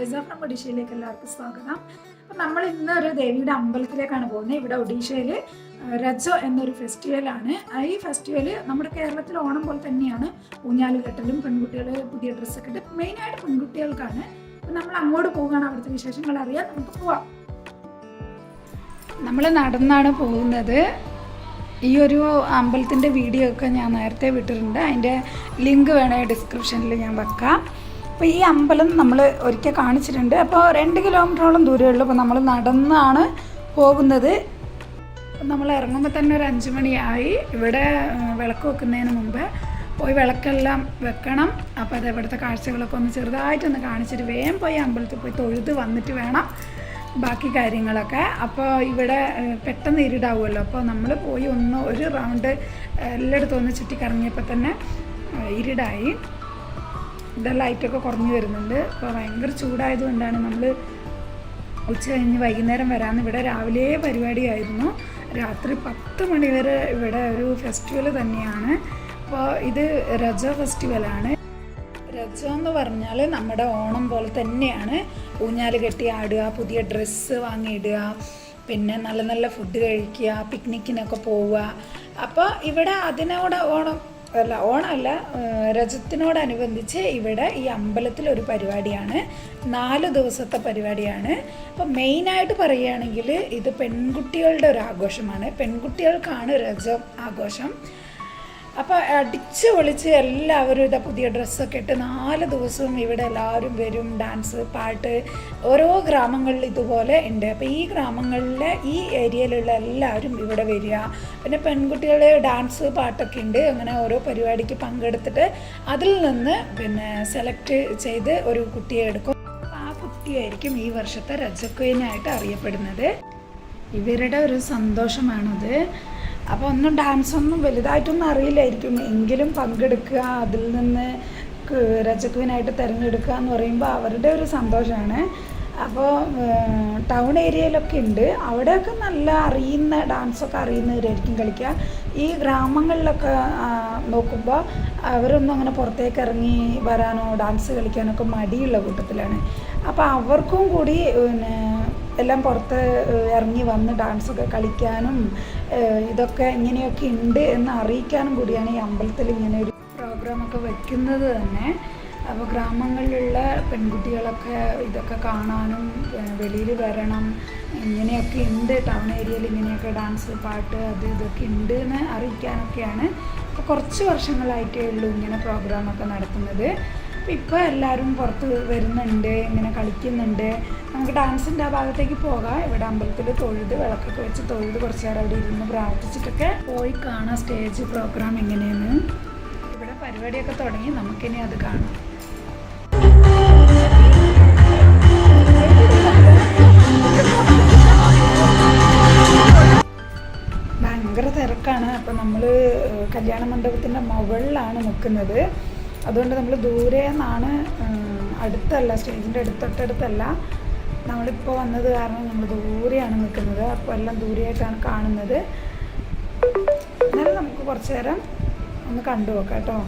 നമ്മുടെ ഒഡീഷയിലേക്ക് എല്ലാവർക്കും സ്വാഗതം. അപ്പം നമ്മൾ ഇന്ന് ഒരു ദേവിയുടെ അമ്പലത്തിലേക്കാണ് പോകുന്നത്. ഇവിടെ ഒഡീഷയിൽ രജോ എന്നൊരു ഫെസ്റ്റിവലാണ് ഈ ഫെസ്റ്റിവൽ നമ്മുടെ കേരളത്തിൽ ഓണം പോലെ തന്നെയാണ്. ഊഞ്ഞാൽ കെട്ടലും പെൺകുട്ടികൾ പുതിയ ഡ്രസ്സൊക്കെ ഇട്ട് മെയിനായിട്ട് പെൺകുട്ടികൾക്കാണ്. അപ്പം നമ്മൾ അങ്ങോട്ട് പോവുകയാണ്. അവിടുത്തെ വിശേഷങ്ങൾ അറിയാൻ നമുക്ക് പോവാം. നമ്മൾ നടന്നാണ് പോകുന്നത്. ഈ ഒരു അമ്പലത്തിന്റെ വീഡിയോ ഒക്കെ ഞാൻ നേരത്തെ വിട്ടിട്ടുണ്ട്. അതിന്റെ ലിങ്ക് വേണേൽ ഡിസ്ക്രിപ്ഷനിൽ ഞാൻ വെക്കാം. അപ്പോൾ ഈ അമ്പലം നമ്മൾ ഒരിക്കൽ കാണിച്ചിട്ടുണ്ട്. അപ്പോൾ രണ്ട് കിലോമീറ്ററോളം ദൂരമുള്ളൂ അപ്പോൾ നമ്മൾ നടന്നാണ് പോകുന്നത്. നമ്മൾ ഇറങ്ങുമ്പോൾ തന്നെ ഒരു അഞ്ച് മണിയായി. ഇവിടെ വിളക്ക് വെക്കുന്നതിന് മുമ്പ് പോയി വിളക്കെല്ലാം വെക്കണം. അപ്പോൾ അത് ഇവിടുത്തെ കാഴ്ചകളൊക്കെ ഒന്ന് ചെറുതായിട്ടൊന്ന് കാണിച്ചിട്ട് വേഗം പോയി അമ്പലത്തിൽ പോയി തൊഴുത് വന്നിട്ട് വേണം ബാക്കി കാര്യങ്ങളൊക്കെ. അപ്പോൾ ഇവിടെ പെട്ടെന്ന് ഇരുടാവുമല്ലോ. അപ്പോൾ നമ്മൾ പോയി ഒന്ന് ഒരു റൗണ്ട് എല്ലായിടത്തും ഒന്ന് ചുറ്റിക്കറങ്ങിയപ്പോൾ തന്നെ ഇരുടായി. ഇവിടെ ലൈറ്റൊക്കെ കുറഞ്ഞു വരുന്നുണ്ട്. അപ്പോൾ ഭയങ്കര ചൂടായതുകൊണ്ടാണ് നമ്മൾ ഉച്ച കഴിഞ്ഞ് വൈകുന്നേരം വരാമെന്ന് ഇവിടെ രാവിലെ പരിപാടിയായിരുന്നു. രാത്രി പത്ത് മണി വരെ ഇവിടെ ഒരു ഫെസ്റ്റിവൽ തന്നെയാണ്. അപ്പോൾ ഇത് രജ ഫെസ്റ്റിവലാണ് രജ എന്ന് പറഞ്ഞാൽ നമ്മുടെ ഓണം പോലെ തന്നെയാണ്. ഊഞ്ഞാൽ കെട്ടി ആടുക പുതിയ ഡ്രസ്സ് വാങ്ങിയിടുക പിന്നെ നല്ല നല്ല ഫുഡ് കഴിക്കുക പിക്നിക്കിനൊക്കെ പോവുക. അപ്പോൾ ഇവിടെ അതിനോട് ഓണം അല്ല ഓണമല്ല രജത്തിനോടനുബന്ധിച്ച് ഇവിടെ ഈ അമ്പലത്തിൽ ഒരു പരിപാടിയാണ്. നാല് ദിവസത്തെ പരിപാടിയാണ്. അപ്പം മെയിനായിട്ട് പറയുകയാണെങ്കിൽ ഇത് പെൺകുട്ടികളുടെ ഒരു ആഘോഷമാണ്. പെൺകുട്ടികൾക്കാണ് രജം ആഘോഷം. അപ്പോൾ അടിച്ച് പൊളിച്ച് എല്ലാവരും ഇതാ പുതിയ ഡ്രസ്സൊക്കെ ഇട്ട് നാല് ദിവസവും ഇവിടെ എല്ലാവരും വരും ഡാൻസ് പാട്ട് ഓരോ ഗ്രാമങ്ങളിൽ ഇതുപോലെ ഉണ്ട്. അപ്പോൾ ഈ ഗ്രാമങ്ങളിലെ ഈ ഏരിയയിലുള്ള എല്ലാവരും ഇവിടെ വരിക. പിന്നെ പെൺകുട്ടികൾ ഡാൻസ് പാട്ടൊക്കെ ഉണ്ട്. അങ്ങനെ ഓരോ പരിപാടിക്ക് പങ്കെടുത്തിട്ട് അതിൽ നിന്ന് പിന്നെ സെലക്ട് ചെയ്ത് ഒരു കുട്ടിയെ എടുക്കും. ആ കുട്ടിയായിരിക്കും ഈ വർഷത്തെ രജക്വീനായിട്ട് അറിയപ്പെടുന്നത്. ഇവരുടെ ഒരു സന്തോഷമാണത്. അപ്പോൾ ഒന്നും ഡാൻസ് ഒന്നും വലുതായിട്ടൊന്നും അറിയില്ലായിരിക്കും. എങ്കിലും പങ്കെടുക്കുക അതിൽ നിന്ന് രചക്കുവിനായിട്ട് തിരഞ്ഞെടുക്കുക എന്ന് പറയുമ്പോൾ അവരുടെ ഒരു സന്തോഷമാണ് അപ്പോൾ ടൗൺ ഏരിയയിലൊക്കെ ഉണ്ട്. അവിടെയൊക്കെ നല്ല അറിയുന്ന ഡാൻസൊക്കെ അറിയുന്നവരായിരിക്കും കളിക്കുക. ഈ ഗ്രാമങ്ങളിലൊക്കെ നോക്കുമ്പോൾ അവരൊന്നും അങ്ങനെ പുറത്തേക്ക് ഇറങ്ങി വരാനോ ഡാൻസ് കളിക്കാനൊക്കെ മടിയുള്ള കൂട്ടത്തിലാണ്. അപ്പോൾ അവർക്കും കൂടി പിന്നെ എല്ലാം പുറത്ത് ഇറങ്ങി വന്ന് ഡാൻസൊക്കെ കളിക്കാനും ഇതൊക്കെ ഇങ്ങനെയൊക്കെ ഉണ്ട് എന്ന് അറിയിക്കാനും കൂടിയാണ് ഈ അമ്പലത്തിൽ ഇങ്ങനെ ഒരു പ്രോഗ്രാമൊക്കെ വെക്കുന്നത് തന്നെ. അപ്പോൾ ഗ്രാമങ്ങളിലുള്ള പെൺകുട്ടികളൊക്കെ ഇതൊക്കെ കാണാനും വെളിയിൽ വരണം ഇങ്ങനെയൊക്കെ ഉണ്ട്. ടൗൺ ഏരിയയിൽ ഇങ്ങനെയൊക്കെ ഡാൻസ് പാട്ട് അത് ഇതൊക്കെ ഉണ്ട് എന്ന് അറിയിക്കാനൊക്കെയാണ്. ഇപ്പോൾ കുറച്ച് വർഷങ്ങളായിട്ടേ ഉള്ളൂ ഇങ്ങനെ പ്രോഗ്രാമൊക്കെ നടത്തുന്നത് ഇപ്പോൾ എല്ലാവരും പുറത്ത് വരുന്നുണ്ട് ഇങ്ങനെ കളിക്കുന്നുണ്ട്. നമുക്ക് ഡാൻസിന്റെ ആ ഭാഗത്തേക്ക് പോകാം. ഇവിടെ അമ്പലത്തിൽ തൊഴുത് വിളക്കൊക്കെ വെച്ച് തൊഴുത് കുറച്ച് നേരം അവിടെ ഇരുന്ന് പ്രാർത്ഥിച്ചിട്ടൊക്കെ പോയി കാണാം. സ്റ്റേജ് പ്രോഗ്രാം എങ്ങനെയെന്ന്. ഇവിടെ പരിപാടിയൊക്കെ തുടങ്ങി. നമുക്കിനി അത് കാണാം. ഭയങ്കര തിരക്കാണ്. അപ്പം നമ്മൾ കല്യാണ മണ്ഡപത്തിന്റെ മുകളിലാണ് നിൽക്കുന്നത് അതുകൊണ്ട് നമ്മൾ ദൂരെ നിന്നാണ് അടുത്തല്ല സ്റ്റേജിന്റെ അടുത്തൊട്ടടുത്തല്ല നമ്മളിപ്പോൾ വന്നത് കാരണം നമ്മൾ ദൂരെയാണ് നിൽക്കുന്നത്. അപ്പോൾ എല്ലാം ദൂരെയായിട്ടാണ് കാണുന്നത്. എന്നാലും നമുക്ക് കുറച്ച് നേരം ഒന്ന് കണ്ടു നോക്കാം കേട്ടോ.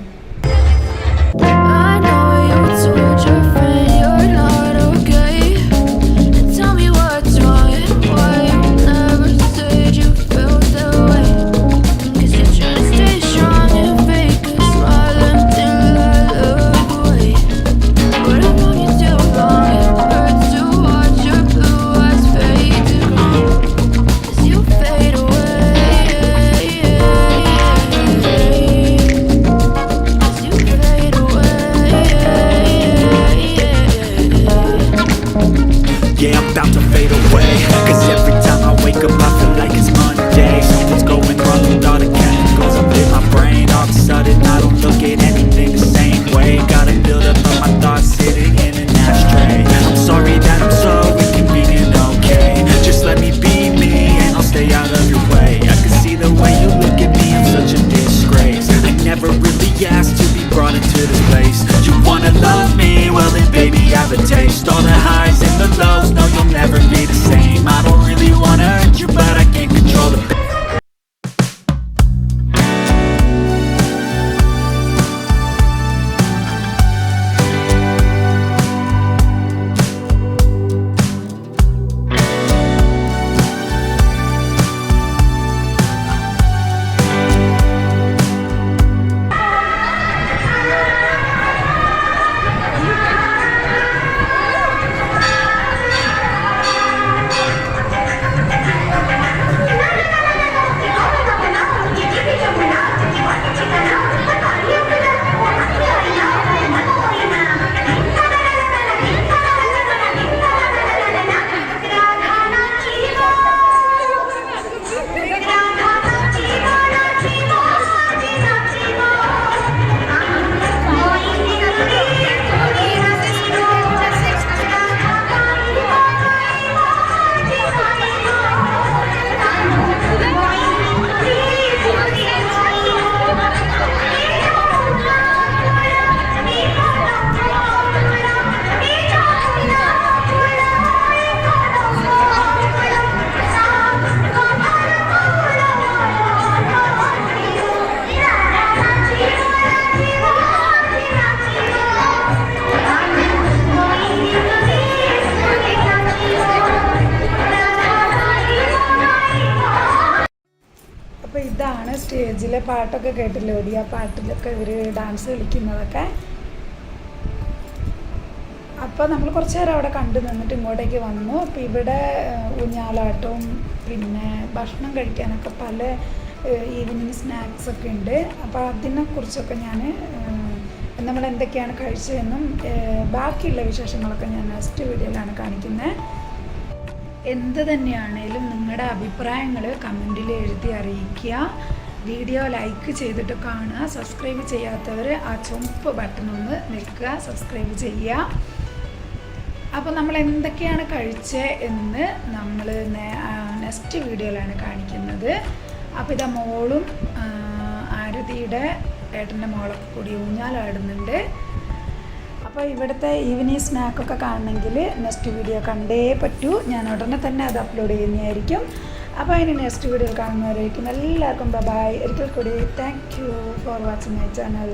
അപ്പോൾ ഇതാണ് സ്റ്റേജിലെ പാട്ടൊക്കെ കേട്ടില്ലേ? ഓടി ആ പാട്ടിലൊക്കെ ഇവർ ഡാൻസ് കളിക്കുന്നതൊക്കെ. അപ്പോൾ നമ്മൾ കുറച്ച് നേരം അവിടെ കണ്ടു നിന്നിട്ട് ഇങ്ങോട്ടേക്ക് വന്നു. അപ്പോൾ ഇവിടെ ഊഞ്ഞാലാട്ടവും പിന്നെ ഭക്ഷണം കഴിക്കാനൊക്കെ പല ഈവനിങ് സ്നാക്സ് ഒക്കെ ഉണ്ട്. അപ്പോൾ അതിനെക്കുറിച്ചൊക്കെ ഞാൻ നമ്മൾ എന്തൊക്കെയാണ് കഴിച്ചതെന്നും ബാക്കിയുള്ള വിശേഷങ്ങളൊക്കെ ഞാൻ നെക്സ്റ്റ് വീഡിയോയിലാണ് കാണിക്കുന്നത് എന്ത് തന്നെയാണേലും നിങ്ങളുടെ അഭിപ്രായങ്ങൾ കമന്റിൽ എഴുതി അറിയിക്കുക. വീഡിയോ ലൈക്ക് ചെയ്തിട്ട് കാണുക. സബ്സ്ക്രൈബ് ചെയ്യാത്തവർ ആ ചുമപ്പ് ബട്ടൺ ഒന്ന് നിൽക്കുക. സബ്സ്ക്രൈബ് ചെയ്യുക. അപ്പോൾ നമ്മൾ എന്തൊക്കെയാണ് കഴിച്ചത് എന്ന് നമ്മൾ നെക്സ്റ്റ് വീഡിയോയിലാണ് കാണിക്കുന്നത്. അപ്പോൾ ഇതാ മോളും ആരതിയുടെ ഏട്ടന്റെ മോളൊക്കെ കൂടി ഊഞ്ഞാലാടുന്നുണ്ട്. അപ്പോൾ ഇവിടുത്തെ ഈവനിങ് സ്നാക്കൊക്കെ കാണണമെങ്കിൽ നെക്സ്റ്റ് വീഡിയോ കണ്ടേ പറ്റൂ. ഞാൻ ഉടനെ തന്നെ അത് അപ്ലോഡ് ചെയ്യുന്നതായിരിക്കും. അപ്പോൾ അതിന് നെക്സ്റ്റ് വീഡിയോ കാണുന്നവരായിരിക്കും. എല്ലാവർക്കും ബൈ ഒരിക്കൽ കൂടി thank you for watching my channel